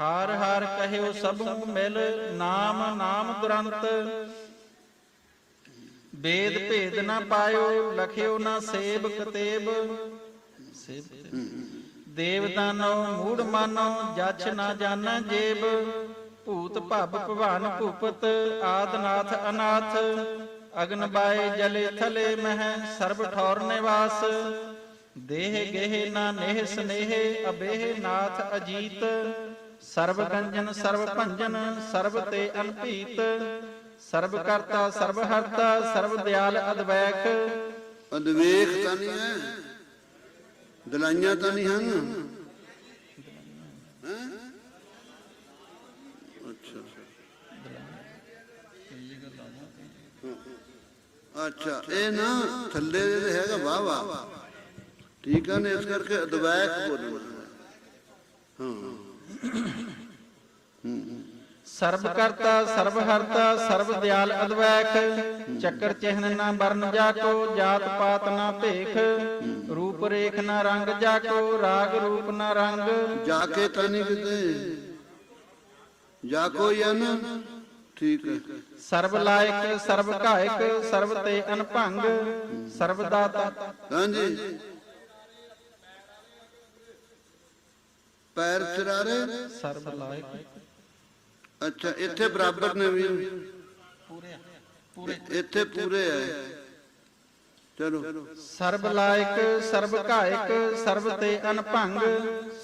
ਹਾਰ ਹਾਰ ਕਹਿਓ ਸਭੂ ਮਿਲ, ਨਾਮ ਨਾਮ ਦੁਰੰਤ ਵੇਦ ਭੇਦ ਨਾ ਪਾਇਓ, ਲਖਿਓ ਨਾ ਸੇਬ ਕਤੇਬ। ਸੇਬ ਦੇਵ ਮੂੜ ਮਾਨੋ ਜਛ ਨਾ ਜਾਣੈ ਜੇਬ। ਭੂਤ ਭਬ ਭਵਾਨ ਭੂਪਤ ਆਦਨਾਥ ਅਨਾਥ। ਅਗਨ ਬਾਏ ਜਲੇ ਥਲੇ ਮਹਿ, ਸਰਬ ਠੌਰ ਨਿਵਾਸ। ਦੇਹ ਗਹਿ ਨਾ ਨੇਹ ਸਨੇਹ, ਅਬੇਹ ਨਾਥ ਅਜੀਤ। ਸਰਬ ਗੰਜਨ ਸਰਬ ਭੰਜਨ ਸਰਬ ਤੇ ਅਨਭੀਤ। ਸਰਬ ਕਰਤਾ ਸਰਬ ਹਰਤਾ ਸਰਬ ਦਿਆਲ ਅਦਵੈਖ ਅਦਵੇਖ ਤਾਂ ਨਹੀਂ ਹੈ, ਦਲਾਈਆਂ ਤਾਂ ਨਹੀਂ ਹਨ। ਅੱਛਾ। ਅੱਛਾ, ਇਹ ਨਾ ਥੱਲੇ ਦੇ ਹੈਗਾ ਵਾਹ ਵਾਹ ਠੀਕ ਆ ਨੇ, ਇਸ ਕਰਕੇ ਅਦਵੈਕ ਬੋਲਣਾ ਹਾਂ। ਸਰਬ ਕਰਤਾ ਸਰਬ ਹਰਤਾ ਸਰਬ ਦਿਆਲ ਅਦਵੈਖ ਚੱਕਰ ਚਿਹਨ ਨਾ ਵਰਨ ਜਾਕੋ ਜਾਤ ਪਾਤ ਨਾ ਭੇਖ ਰੂਪ ਰੇਖ ਨਾ ਰੰਗ ਜਾਕੋ ਰਾਗ ਰੂਪ ਨਾ ਰੰਗ। ਜਾ ਕੇ ਤਾਂ ਨਹੀਂ ਕਿਤੇ। ਜਾ ਕੋਈ ਆ ਨਾ। ਠੀਕ ਹੈ। ਸਰਬ ਲਾਇਕ ਸਰਬ ਘਾਇਕ ਸਰਬ ਤੇ ਅਨਭੰਗ ਸਰਬ ਦਾਤਾ। ਹਾਂਜੀ। ਪੈਰ ਚਰਾਰੇ ਸਰਬ ਲਾਇਕ ਅੱਛਾ, ਇੱਥੇ ਬਰਾਬਰ ਨੇ ਵੀ। ਪੂਰੇ ਪੂਰੇ ਇੱਥੇ ਪੂਰੇ ਹੈ ਚਲੋ। ਸਰਬ ਲਾਇਕ ਸਰਬ ਘਾਇਕ ਸਰਬ ਤੇ ਅਨਭੰਗ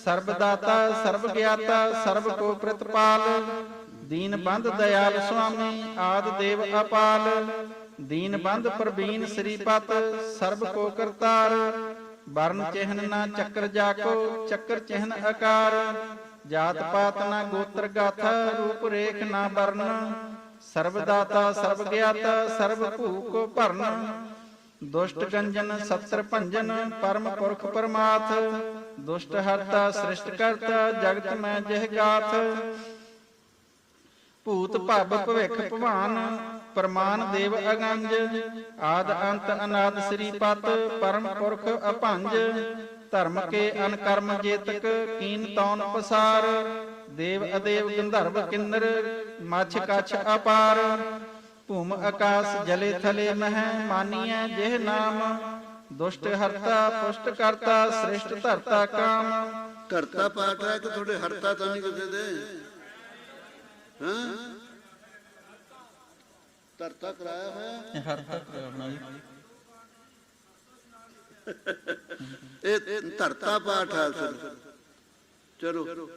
ਸਰਬ ਦਾਤਾ ਸਰਬ ਗਿਆਤਾ ਸਰਬ ਕੋ ਪ੍ਰਤਪਾਲ ਦੀਨ ਬੰਧ ਦਇਆਲ ਸੁਆਮੀ, ਆਦ ਦੇਵ ਅਪਾਲ, ਦੀਨ ਬੰਧ ਪ੍ਰਬੀਨ ਸ੍ਰੀਪਤ ਸਰਬ ਕੋ ਕਰਤਾਰ ਵਰਨ ਚਿਹਨ ਨਾ ਚੱਕਰ ਜਾਕੋ, ਚੱਕਰ ਚਿਹਨ ਆਕਾਰ। ਜਾਤ ਪਾਤ ਨਾ ਗੋਤਰ ਗਾਥਾ, ਰੂਪ ਰੇਖ ਨਾ ਵਰਨ। ਸਰਬ ਦਾਤਾ, ਸਰਬ ਗਿਆਤਾ, ਸਰਬ ਭੂਖ ਭਰਨ। ਦੁਸ਼ਟ ਗੰਜਨ ਸਤਰ ਭੰਜਨ, ਪਰਮ ਪੁਰਖ ਪਰਮਾਥ ਦੁਸ਼ਟ ਹਰਤਾ, ਸ੍ਰਿਸ਼ਟ ਕਰਤਾ, ਜਗਤ ਮੈਂ ਜਿਹ ਗਾਥ। ਭੂਤ ਭਬ ਭਵਿਖ ਭਵਾਨ। ਪਰਮਾਨ ਦੇਵ ਅਗੰਜ, ਆਦ ਅੰਤ ਅਨਾਦ ਸ੍ਰੀ ਪਤ, ਪਰਮ ਪੁਰਖ ਅਭੰਜ। ਧਰਮ ਕੇ ਅਨਕਰਮ ਜੇਤਕ ਕੀਨ ਤੌਨ ਪਸਾਰ। ਦੇਵ ਅਦੇਵ ਗੰਧਰਵ ਕਿੰਨਰ, ਮਛ ਕਛ ਅਪਾਰ। ਭੂਮ ਆਕਾਸ ਜਲੇ ਥਲੇ ਮਹਿ, ਮਾਨੀਐ ਜਿਹ ਨਾਮ। ਦੁਸ਼ਟ ਹਰਤਾ ਪੁਸ਼ਟ ਕਰਤਾ, ਸ੍ਰਿਸ਼ਟ ਧਰਤਾ ਕਾਮ। ਕਰਤਾ ਪਾਠ ਹੈ ਕਿ ਤੁਹਾਡੇ ਹਰਤਾ ਤਾਂ ਨਹੀਂ ਕਿਸੇ ਦੇ? ਹਾਂ? ਤਰਤਾ ਕਰਾਇਆ ਹੋਇਆ ਹਰਤਾ ਕਰਨਾ ਜੀ। ਇਹ ਧਰਤਾ ਪਾਠ ਹੈ ਸਰ। ਚਲੋ।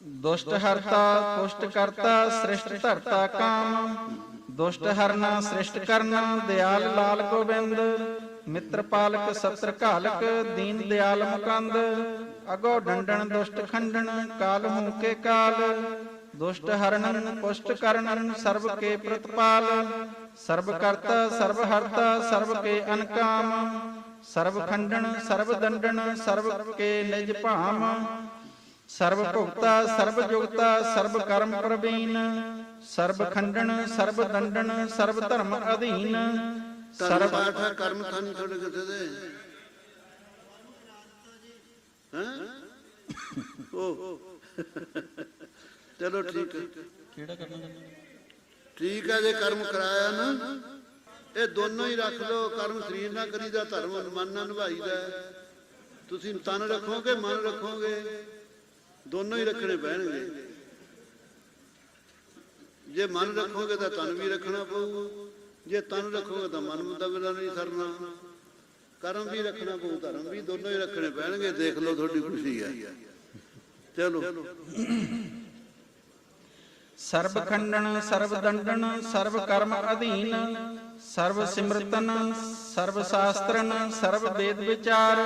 ਦੁਸ਼ਟ ਹਰਤਾ ਪੁਸ਼ਟ ਕਰਤਾ ਸ੍ਰਿਸ਼ਟ ਧਰਤਾ ਕਾਮ। ਦੁਸ਼ਟ ਹਰਨਾ ਸ੍ਰਿਸ਼ਟ ਕਰਨਾ ਦਿਆਲ ਲਾਲ ਗੋਬਿੰਦ। ਮਿੱਤਰ ਪਾਲਕ ਸਤਰ ਘਾਲਕ ਦੀਨ ਦਿਆਲ ਮੁਕੰਦ। ਅਗੋ ਡੰਡਨ ਦੁਸ਼ਟ ਖੰਡਨ ਕਾਲ ਹੂੰ ਕੇ ਕਾਲ। ਦੁਸ਼ਟ ਹਰਨਨ ਪੁਸ਼ਟ ਕਰਨਨ ਸਰਬ ਕੇ ਪ੍ਰਤਪਾਲ। ਸਰਬ ਕਰਤਾ ਸਰਬ ਹਰਤਾ ਸਰਬ ਕੇ ਅਨਕਾਮ। ਸਰਬ ਖੰਡਨ ਸਰਬ ਦੰਡਨ ਸਰਬ ਕੇ ਨਿਜ ਭਾਮ। ਸਰਬ ਭੁਗਤਾ ਸਰਬ ਜੁਗਤਾ ਸਰਬ ਕਰਮ ਪ੍ਰਵੀਨ। ਸਰਬ ਖੰਡਨ ਸਰਬ ਦੰਡਨ ਸਰਬ ਧਰਮ ਅਧੀਨ। ਸਰਬ ਪਾਠ ਕਰਮ ਨਹੀਂ ਤੁਹਾਡੇ ਕਿਸੇ ਦੇ? ਹਾਂ? ਉਹ ਚਲੋ ਠੀਕ ਹੈ। ਕਿਹੜਾ ਕਰਨਾ ਠੀਕ ਹੈ ਜੇ ਕਰਮ ਕਰਾਇਆ ਨਾ ਇਹ ਦੋਨੋਂ ਹੀ ਰੱਖ ਲਓ। ਕਰਮ ਸਰੀਰ ਨਾਲ ਕਰੀਦਾ ਧਰਮ ਮਨ ਨਾਲ ਨਿਭਾਈਦਾ। ਤੁਸੀਂ ਤਨ ਰੱਖੋਗੇ ਮਨ ਰੱਖੋਗੇ ਦੋਨੋਂ ਹੀ ਰੱਖਣੇ ਪੈਣਗੇ। ਜੇ ਮਨ ਰੱਖੋਗੇ ਤਾਂ ਤਨ ਵੀ ਰੱਖਣਾ ਪਊ। ਜੇ ਤਨ ਰੱਖੋਗੇ ਤਾਂ ਮਨ ਮੁੱਦਾ ਬਿਲਾ ਨਹੀਂ ਸਰਨਾ। ਕਰਮ ਵੀ ਰੱਖਣਾ ਪਊ ਧਰਮ ਵੀ ਦੋਨੋਂ ਹੀ ਰੱਖਣੇ ਪੈਣਗੇ। ਦੇਖ ਲਓ ਤੁਹਾਡੀ ਖੁਸ਼ੀ ਹੈ। ਚਲੋ। ਸਰਬ ਖੰਡਨ, ਸਰਬ ਦੰਡਨ, ਸਰਬ ਕਰਮ ਅਧੀਨ, ਸਰਬ ਸਿਮਰਤਨ, ਸਰਬ ਸ਼ਾਸਤਰਨ, ਸਰਬ ਵੇਦ ਵਿਚਾਰ,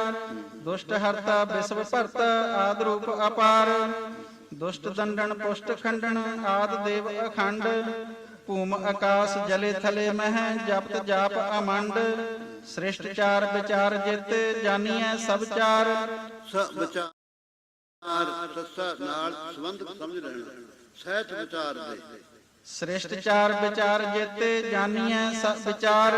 ਦੁਸ਼ਟ ਹਰਤਾ ਵਿਸਵ ਭਰਤਾ ਆਦ ਰੂਪ ਅਪਾਰ, ਦੁਸ਼ਟ ਦੰਡਨ, ਪੁਸ਼ਟ ਖੰਡਨ ਆਦ ਦੇਵ ਅਖੰਡ, ਭੂਮ ਆਕਾਸ ਜਲੇ ਥਲੇ ਮਹਿ, ਜਪਤ ਜਾਪ ਅਮੰਡ, ਸ੍ਰਿਸ਼ਟ ਚਾਰ ਵਿਚਾਰ ਜਿਤ ਜਾਨੀਐ ਸਭ ਚਾਰ। ਸ ਵਿਚਾਰ, ਸੱਸਾ ਨਾਲ ਸੰਬੰਧਿਤ ਸਮਝ ਲੈਣਾ। ਸਹਿਜ ਵਿਚਾਰ ਦੇ। ਸ੍ਰਿਸ਼ਟ ਚਾਰ ਵਿਚਾਰ ਜਿਤ ਜਾਨੀਐ ਵਿਚਾਰ।